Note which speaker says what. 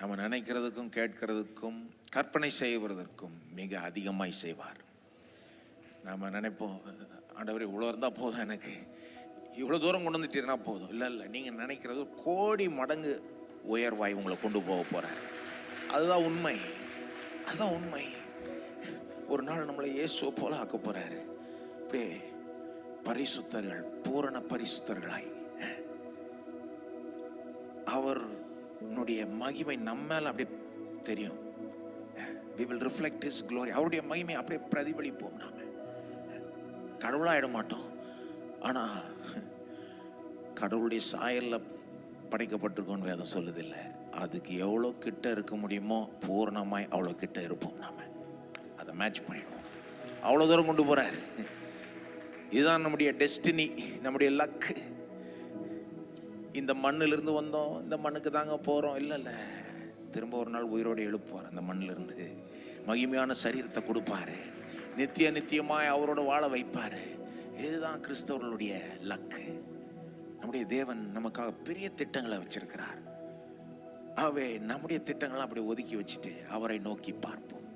Speaker 1: நம்ம நினைக்கிறதுக்கும் கேட்கிறதுக்கும் கற்பனை செய்வதற்கும் மிக அதிகமாய் செய்வார். நம்ம நினைப்போம் ஆண்டவர் இவ்வளோ இருந்தால் போதும் எனக்கு. இவ்வளோ தூரம் கொண்டு வந்துட்டீங்கன்னா போதும். இல்லை இல்லை நீங்கள் நினைக்கிறது கோடி மடங்கு உயர்வாய் உங்களை கொண்டு போக போகிறார் அதுதான் உண்மை. அதுதான் உண்மை. ஒரு நாள் நம்மளை இயேசுவை போல ஆக்க போகிறாரு அப்படியே பரிசுத்தர்கள் பூரண பரிசுத்தர்களாய். அவர் உன்னுடைய மகிமை நம்ம அப்படியே தெரியும். We will reflect is glory அவருடைய மகிமை அப்படியே பிரதிபலிப்போம் நாம. கடவுளாயிட மாட்டோம். ஆனால் கடவுளுடைய சாயலில் படைக்கப்பட்டிருக்கோன்னு வேதம் சொல்லுதில்லை. அதுக்கு எவ்வளோ கிட்ட இருக்க முடியுமோ பூர்ணமாய் அவ்வளோ கிட்ட இருப்போம் நாம. அதை மேட்ச் பண்ணிடுவோம். அவ்வளோ தூரம் கொண்டு போகிறார் இதுதான் நம்முடைய டெஸ்டினி நம்முடைய லக்கு இந்த மண்ணிலிருந்து வந்தோம் இந்த மண்ணுக்கு தாங்க போகிறோம் இல்லை இல்லை. திரும்ப ஒரு நாள் உயிரோடு எழுப்புவார் அந்த மண்ணிலிருந்து. மகிமையான சரீரத்தை கொடுப்பாரு. நித்திய நித்தியமாய் அவரோட வாழ வைப்பார். இதுதான் கிறிஸ்தவர்களுடைய லக்கு. நம்முடைய தேவன் நமக்காக பெரிய திட்டங்களை வச்சிருக்கிறார். ஆகவே நம்முடைய திட்டங்களை அப்படி ஒதுக்கி வச்சுட்டு அவரை நோக்கி பார்ப்போம்.